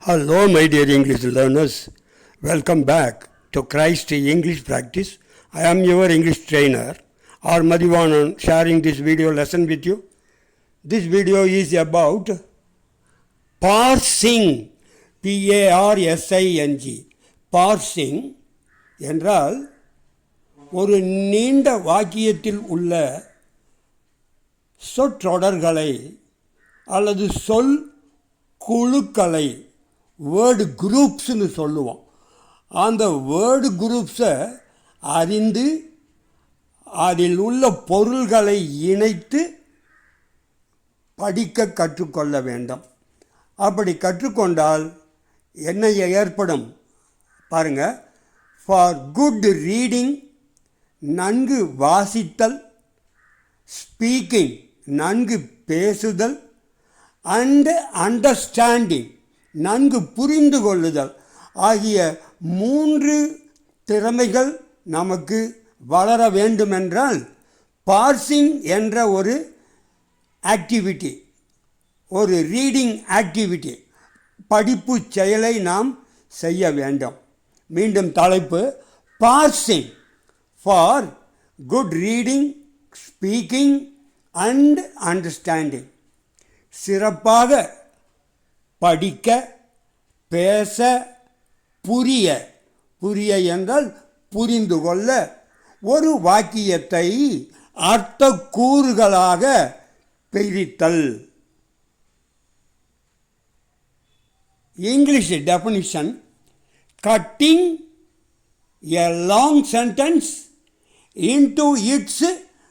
Hello, my dear English learners. Welcome back to Christ English Practice. I am your English trainer, R. Madhivanan, sharing this video lesson with you. This video is about parsing, P-A-R-S-I-N-G. Parsing என்றால் ஒரு நீண்ட வாக்கியத்தில் உள்ள சொற்றொடர்களை அல்லது சொல் குழுக்களை word குரூப்ஸ்னு சொல்லுவோம். அந்த வேர்டு குரூப்ஸை அறிந்து அதில் உள்ள பொருள்களை இணைத்து படிக்க கற்றுக்கொள்ள வேண்டும். அப்படி கற்றுக்கொண்டால் என்ன ஏற்படும்? பாருங்கள் ஃபார் குட் ரீடிங் நன்கு வாசித்தல் ஸ்பீக்கிங் நன்கு பேசுதல் அண்டு அண்டர்ஸ்டாண்டிங் நன்கு புரிந்து கொள்ளுதல் ஆகிய மூன்று திறமைகள் நமக்கு வளர வேண்டுமென்றால் பார்சிங் என்ற ஒரு ஆக்டிவிட்டி ஒரு ரீடிங் ஆக்டிவிட்டி படிப்பு செயலை நாம் செய்ய வேண்டும். மீண்டும் தலைப்பு parsing for good reading speaking and understanding சிறப்பாக படிக்க பேச புரிய. புரிய என்றால் புரிந்து கொள்ள. ஒரு வாக்கியத்தை அர்த்த கூறுகளாக பிரித்தல். English definition cutting a long sentence into its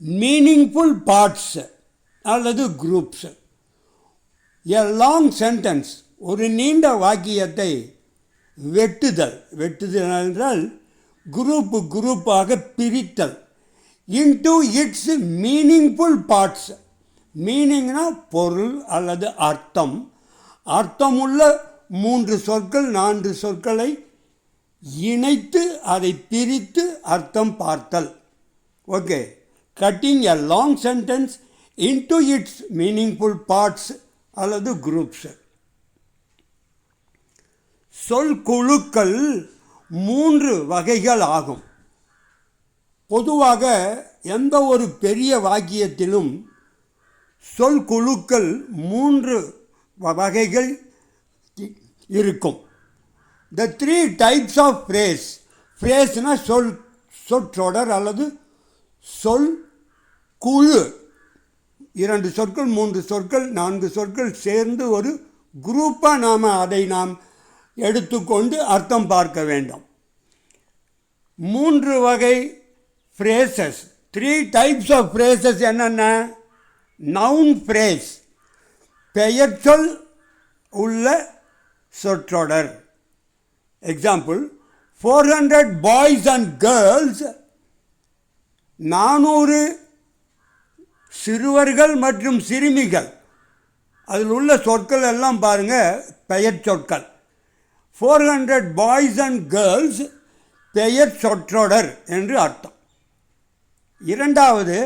meaningful parts அல்லது குரூப்ஸு எ லாங் சென்டென்ஸ் ஒரு நீண்ட வாக்கியத்தை வெட்டுதல். வெட்டுதல் என்றால் குரூப் குரூப்பாக பிரித்தல். இன்டு இட்ஸ் மீனிங்ஃபுல் பார்ட்ஸ் மீனிங்னா பொருள் அல்லது அர்த்தம். அர்த்தமுள்ள மூன்று சொற்கள் நான்கு சொற்களை இணைத்து அதை பிரித்து அர்த்தம் பார்த்தல். Okay cutting a long sentence into its meaningful parts அல்லது குரூப்ஸ் சொல் குழுக்கள் மூன்று வகைகள் ஆகும். பொதுவாக எந்த ஒரு பெரிய வாக்கியத்திலும் சொல் குழுக்கள் மூன்று வகைகள் இருக்கும். The three types of phrase ஃப்ரேஸ்னால் சொல் சொற்றொடர் அல்லது சொல் குழு. இரண்டு சொற்கள் மூன்று சொற்கள் நான்கு சொற்கள் சேர்ந்து ஒரு குரூப்பாக நாம் அதை நாம் எடுத்துக்கொண்டு அர்த்தம் பார்க்க வேண்டும். மூன்று வகை phrases three types of phrases என்னென்ன? நவுன் ஃப்ரேஸ் பெயர்ச்சொல் உள்ள சொற்றொடர். Example four hundred boys and girls நானூறு சிறுவர்கள் மற்றும் சிறுமிகள். அதில் உள்ள சொற்கள் எல்லாம் பாருங்கள் பெயர் சொற்கள். Four hundred boys and girls பெயர் சொற்றொடர் என்று அர்த்தம். இரண்டாவது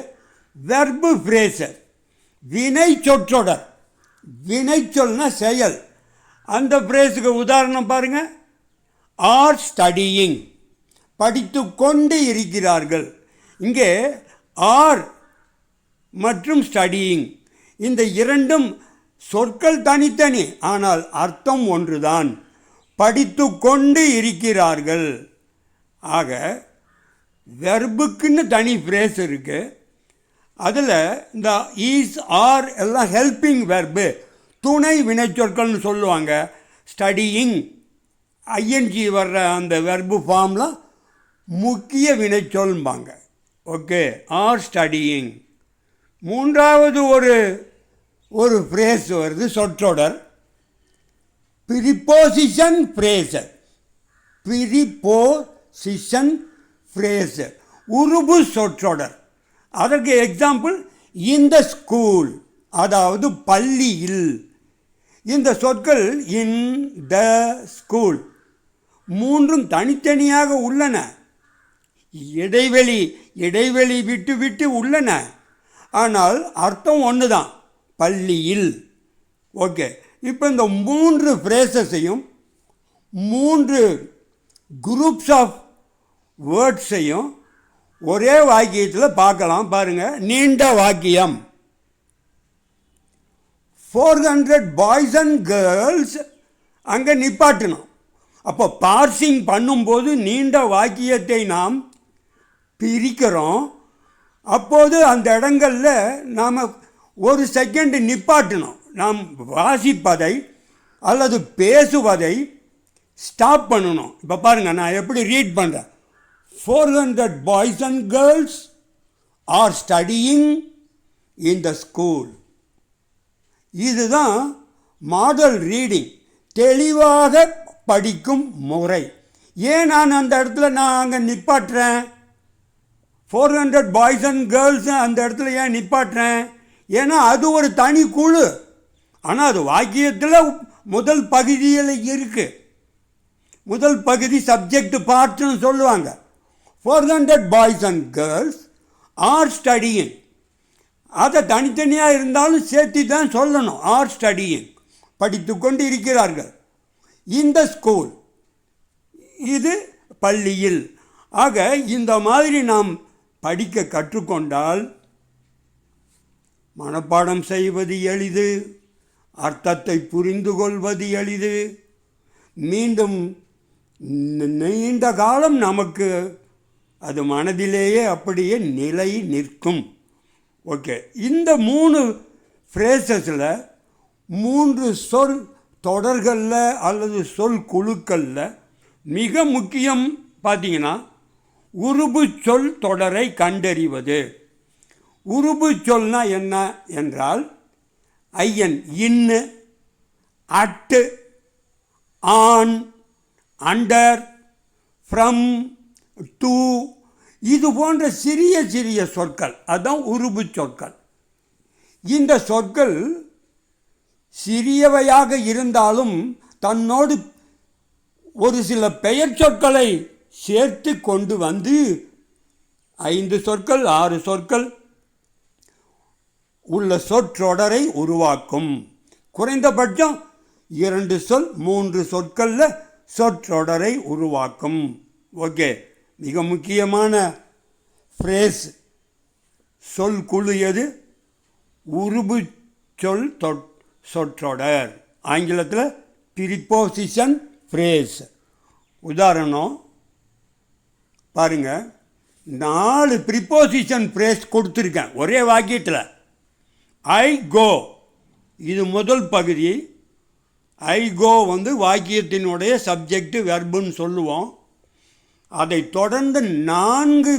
வெர்பு ஃப்ரேசர் வினை சொற்றொடர். வினை சொல்னா செயல். அந்த ஃப்ரேஸுக்கு உதாரணம் பாருங்கள் ஆர் ஸ்டடியிங் படித்து கொண்டு இருக்கிறார்கள். இங்கே ஆர் மற்றும் ஸ்டடியிங் இந்த இரண்டும் சொற்கள் தனித்தனி ஆனால் அர்த்தம் ஒன்றுதான். படித்து கொண்டு இருக்கிறார்கள். ஆக வெர்புக்குன்னு தனி ஃப்ரேஸ் இருக்குது அதில் இந்த ஈஸ் ஆர் எல்லாம் ஹெல்பிங் வெர்பு துணை வினைச்சொற்கள்னு சொல்லுவாங்க. ஸ்டடியிங் ஐஎன்ஜி வர்ற அந்த வெர்பு ஃபார்ம்லாம் முக்கிய வினைச்சொல்பாங்க ஓகே ஆர் ஸ்டடியிங் மூன்றாவது ஒரு ஒரு ஃப்ரேஸ் வருது சொற்றொடர். பிரிப்போசிஷன் ஃப்ரேசர் பிரிப்போசிஷன் ஃப்ரேசர் உருபு சொற்றொடர். அதற்கு எக்ஸாம்பிள் இந்த ஸ்கூல் அதாவது பள்ளியில். இந்த சொற்கள் இன் த ஸ்கூல் மூன்றும் தனித்தனியாக உள்ளன. இடைவெளி இடைவெளி விட்டு விட்டு உள்ளன. ஆனால் அர்த்தம் ஒன்று தான் பள்ளியில். ஓகே. இப்போ இந்த மூன்று ஃப்ரேசஸையும் மூன்று குரூப்ஸ் ஆஃப் வேர்ட்ஸையும் ஒரே வாக்கியத்தில் பார்க்கலாம். பாருங்கள் நீண்ட வாக்கியம். Four hundred boys and girls அங்கே நிப்பாட்டணும். அப்போ பார்சிங் பண்ணும்போது நீண்ட வாக்கியத்தை நாம் பிரிக்கிறோம். அப்போது அந்த இடங்களில் நாம் ஒரு செகண்டு நிப்பாட்டணும். நாம் வாசிப்பதை அல்லது பேசுவதை ஸ்டாப் பண்ணணும். இப்போ பாருங்கள் நான் எப்படி ரீட் பண்ணுறேன் four hundred boys and girls are studying in the school இதுதான் மாடல் ரீடிங் தெளிவாக படிக்கும் முறை. ஏன் நான் அந்த இடத்துல நான் அங்கே நிப்பாட்டுறேன்? Four hundred boys and girls அந்த இடத்துல ஏன் நிப்பாட்டுறேன்? ஏன்னா அது ஒரு தனி குழு. ஆனால் அது வாக்கியத்தில் முதல் பகுதியில் இருக்குது முதல் பகுதி சப்ஜெக்ட் பார்ட்னு சொல்லுவாங்க. Four hundred boys and girls are studying அதை தனித்தனியாக இருந்தாலும் சேர்த்து தான் சொல்லணும். ஆர் ஸ்டடியிங் படித்து கொண்டு இருக்கிறார்கள் இந்த ஸ்கூல் இது பள்ளியில். ஆக இந்த மாதிரி நாம் படிக்க கற்றுக்கொண்டால் மனப்பாடம் செய்வது எளிது அர்த்தத்தை புரிந்து கொள்வது எளிது. மீண்டும் நீண்ட காலம் நமக்கு அது மனதிலேயே அப்படியே நிலை நிற்கும். ஓகே இந்த மூணு ஃப்ரேசஸில் மூன்று சொல் தொடர்களில் அல்லது சொல் குழுக்களில் மிக முக்கியம் பார்த்தீங்கன்னா உருபு சொல் தொடரை கண்டறிவது. உருபு சொல்னா என்ன என்றால் ஐயன் in at on under from to இது போன்ற சிறிய சிறிய சொற்கள். அதுதான் உருபு சொற்கள். இந்த சொற்கள் சிறியவையாக இருந்தாலும் தன்னோடு ஒரு சில பெயர் சொற்களை சேர்த்து கொண்டு வந்து ஐந்து சொற்கள் ஆறு சொற்கள் உள்ள சொற்றொடரை உருவாக்கும். குறைந்தபட்சம் இரண்டு சொல் மூன்று சொற்களில் சொற்றொடரை உருவாக்கும். ஓகே மிக முக்கியமான ஃப்ரேஸ் சொல் குழு எது? உருபு சொல் சொற்றொடர். ஆங்கிலத்தில் ப்ரிப்போசிஷன் ஃப்ரேஸ் உதாரணம் பாருங்கள் நாலு ப்ரிப்போசிஷன் ப்ரேஸ் கொடுத்துருக்கேன் ஒரே வாக்கியத்தில். ஐ கோ இது முதல் பகுதி. ஐ கோ வந்து வாக்கியத்தினுடைய சப்ஜெக்ட் வெர்புன்னு சொல்லுவோம். அதை தொடர்ந்து நான்கு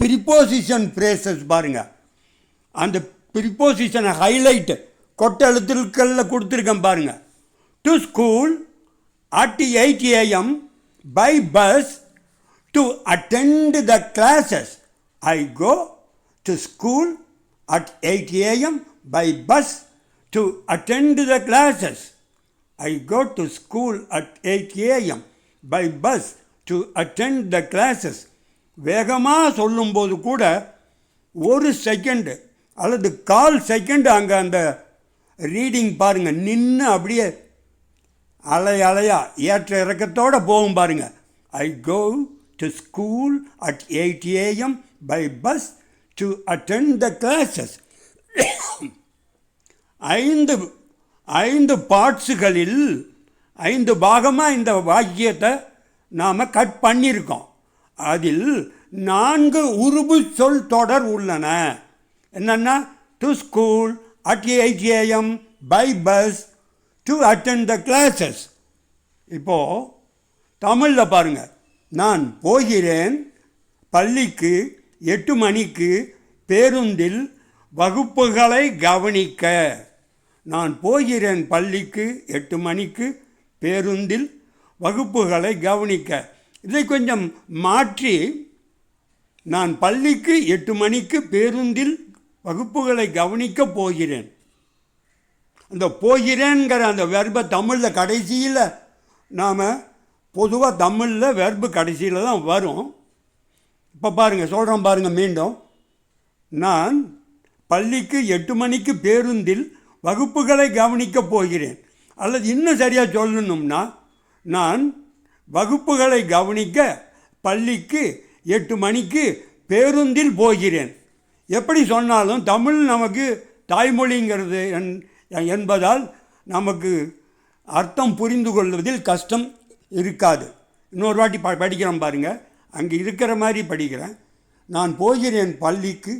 ப்ரிப்போசிஷன் ப்ரேசஸ் பாருங்கள் அந்த ப்ரிப்போசிஷனை ஹைலைட் கொட்டெழுத்துக்களில் கொடுத்துருக்கேன் பாருங்கள் to school at eight AM by bus to attend the classes I go to school at eight AM by bus to attend the classes I go to school at eight AM by bus to attend the classes வேகமாக சொல்லும்போது கூட ஒரு second அல்லது கால் second அங்கே அந்த reading பாருங்கள் நின்று அப்படியே அலை அலையா ஏற்ற இறக்கத்தோடு போகும் பாருங்கள் I go to school at eight AM by bus to attend the classes. ஐந்து ஐந்து பார்ட்ஸுகளில் ஐந்து பாகமாக இந்த வாக்கியத்தை நாம் கட் பண்ணியிருக்கோம். அதில் நான்கு உருபு சொல் தொடர் உள்ளன. என்னென்னா to school at eight AM by bus to attend the classes இப்போது தமிழில் பாருங்கள் நான் போகிறேன் பள்ளிக்கு எட்டு மணிக்கு பேருந்தில் வகுப்புகளை கவனிக்க. நான் போகிறேன் பள்ளிக்கு எட்டு மணிக்கு பேருந்தில் வகுப்புகளை கவனிக்க. இதை கொஞ்சம் மாற்றி நான் பள்ளிக்கு எட்டு மணிக்கு பேருந்தில் வகுப்புகளை கவனிக்க போகிறேன். அந்த போகிறேங்கிற அந்த வெர்பை தமிழில் கடைசியில் நாம் பொதுவாக தமிழில் வெர்பு கடைசியில் தான் வரும். இப்போ பாருங்கள் சொல்கிறேன் பாருங்கள் மீண்டும். நான் பள்ளிக்கு எட்டு மணிக்கு பேருந்தில் வகுப்புகளை கவனிக்கப் போகிறேன். அல்லது இன்னும் சரியாக சொல்லணும்னா நான் வகுப்புகளை கவனிக்க பள்ளிக்கு எட்டு மணிக்கு பேருந்தில் போகிறேன். எப்படி சொன்னாலும் தமிழ் நமக்கு தாய்மொழிங்கிறது என்- என்பதால் நமக்கு அர்த்தம் புரிந்து கொள்வதில் கஷ்டம். இருக்காது. இன்னொரு வாட்டி ப படிக்கிறேன் பாருங்கள் அங்கே இருக்கிற மாதிரி படிக்கிறேன். நான் போகிறேன் பள்ளிக்கு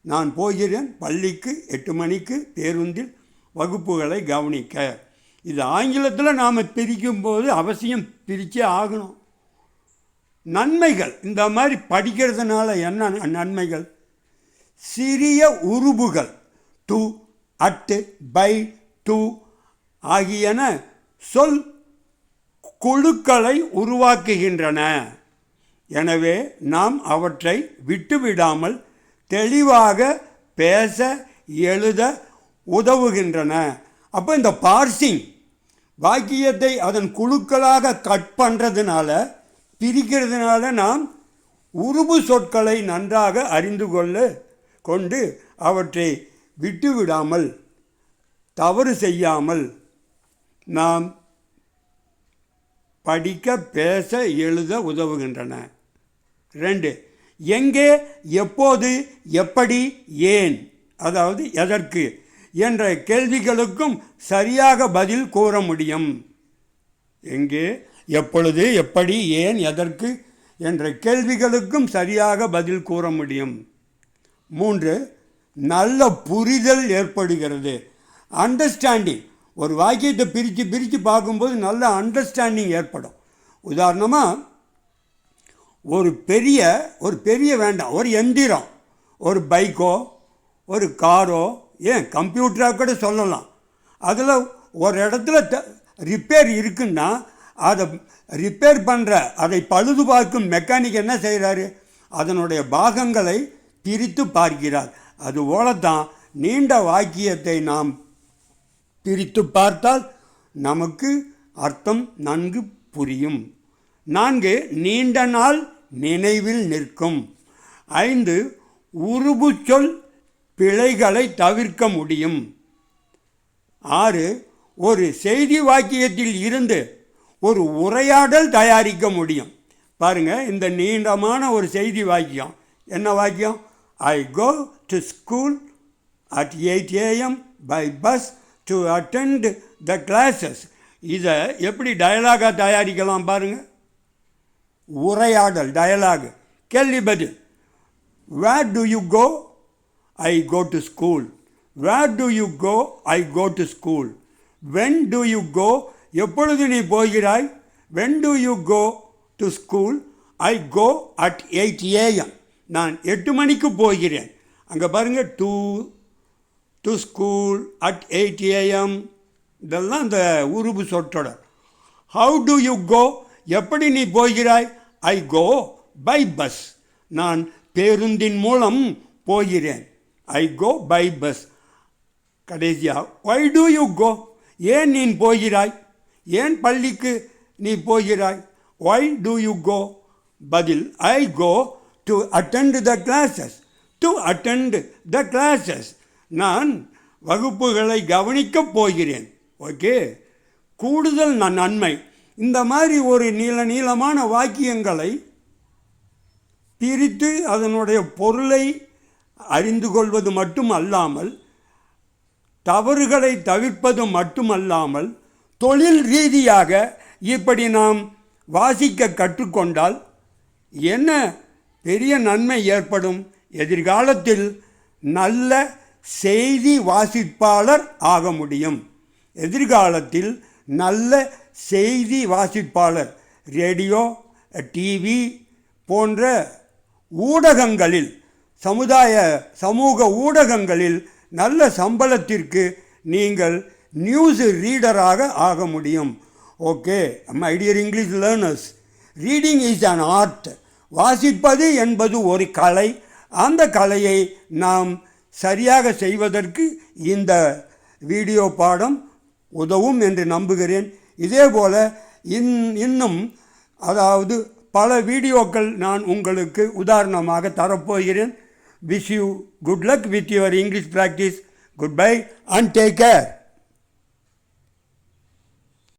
நான் போகிறேன் பள்ளிக்கு எட்டு மணிக்கு பேருந்தில் வகுப்புகளை கவனிக்க. இது ஆங்கிலத்தில் நாம் பிரிக்கும்போது அவசியம் பிரிச்சே ஆகணும். நன்மைகள் இந்த மாதிரி படிக்கிறதுனால என்ன நன்மைகள்? சிறிய உருபுகள் டு அட்டு பை டு ஆகியன சொல் குழுக்களை உருவாக்குகின்றன. எனவே நாம் அவற்றை விட்டுவிடாமல் தெளிவாக பேச எழுத உதவுகின்றன. அப்போ இந்த பார்சிங் வாக்கியத்தை அதன் குழுக்களாக கட் பண்ணுறதுனால பிரிக்கிறதுனால நாம் உருபு சொற்களை நன்றாக அறிந்து கொள்ள கொண்டு அவற்றை விட்டுவிடாமல் தவறு செய்யாமல் நாம் படிக்க பேச எழுத உதவுகின்றன. ரெண்டு எங்கே எப்போது எப்படி ஏன் அதாவது எதற்கு என்ற கேள்விகளுக்கும் சரியாக பதில் கூற முடியும். எங்கே எப்பொழுது எப்படி ஏன் எதற்கு என்ற கேள்விகளுக்கும் சரியாக பதில் கூற முடியும். மூன்று நல்ல புரிதல் ஏற்படுகிறது. அண்டர்ஸ்டாண்டிங் ஒரு வாக்கியத்தை பிரித்து பிரித்து பார்க்கும்போது நல்ல அண்டர்ஸ்டாண்டிங் ஏற்படும். உதாரணமாக ஒரு பெரிய ஒரு பெரிய வேண்டாம் ஒரு எந்திரம் ஒரு பைக்கோ ஒரு காரோ ஏன் கம்ப்யூட்டராக கூட சொல்லலாம். அதில் ஒரு இடத்துல த ரிப்பேர் இருக்குன்னா அதை ரிப்பேர் பண்ணுற அதை பழுது பார்க்கும் மெக்கானிக் என்ன செய்கிறாரு அதனுடைய பாகங்களை பிரித்து பார்க்கிறார். அது போலத்தான் நீண்ட வாக்கியத்தை நாம் பிரித்து பார்த்தால் நமக்கு அர்த்தம் நன்கு புரியும். நான்கு நீண்ட நாள் நினைவில் நிற்கும். ஐந்து உருபு சொல் பிழைகளை தவிர்க்க முடியும். ஆறு ஒரு செய்தி வாக்கியத்தில் இருந்து ஒரு உரையாடல் தயாரிக்க முடியும். பாருங்கள் இந்த நீண்டமான ஒரு செய்தி வாக்கியம். என்ன வாக்கியம்? I go to school at eight AM by bus to attend the classes இதை எப்படி டயலாகாக தயாரிக்கலாம் பாருங்கள் உரையாடல் டயலாக் கேள்வி பதில். Where do you go I go to school where do you go I go to school when do you go எப்பொழுது நீ போகிறாய்? When do you go to school I go at eight AM நான் எட்டு மணிக்கு போகிறேன். அங்கே பாருங்கள் to to school at eight AM இதெல்லாம் இந்த உருபு சொற்றொடர். ஹவு டு யூ கோ எப்படி நீ போகிறாய்? ஐ கோ பை பஸ் நான் பேருந்தின் மூலம் போகிறேன். ஐ கோ பை பஸ் கடைசியா ஒய் டு யூ கோ ஏன் நீ போகிறாய்? ஏன் பள்ளிக்கு நீ போகிறாய்? ஒய் டு யூ கோ பதில் I go to attend the classes to attend the classes நான் வகுப்புகளை கவனிக்கப் போகிறேன். ஓகே? கூடுதல் ந- நன்மை. இந்த மாதிரி ஒரு நீள நீளமான வாக்கியங்களை பிரித்து அதனுடைய பொருளை அறிந்து கொள்வது மட்டும் அல்லாமல் தவறுகளை தவிர்ப்பது மட்டுமல்லாமல் தொழில் ரீதியாக இப்படி நாம் வாசிக்க கற்றுக்கொண்டால் என்ன பெரிய நன்மை ஏற்படும்? எதிர்காலத்தில் நல்ல செய்தி வாசிப்பாளர் ஆக முடியும். எதிர்காலத்தில் நல்ல செய்தி வாசிப்பாளர் ரேடியோ டிவி போன்ற ஊடகங்களில் சமுதாய சமூக ஊடகங்களில் நல்ல சம்பளத்திற்கு நீங்கள் நியூஸ் ரீடராக ஆக முடியும். Okay my dear English learners reading is an art வாசிப்பது என்பது ஒரு கலை. அந்த கலையை நாம் சரியாக செய்வதற்கு இந்த வீடியோ பாடம் உதவும் என்று நம்புகிறேன். இதேபோல இன் இன்னும் அதாவது பல வீடியோக்கள் நான் உங்களுக்கு உதாரணமாக தரப்போகிறேன். Wish you good luck with your English practice goodbye and take care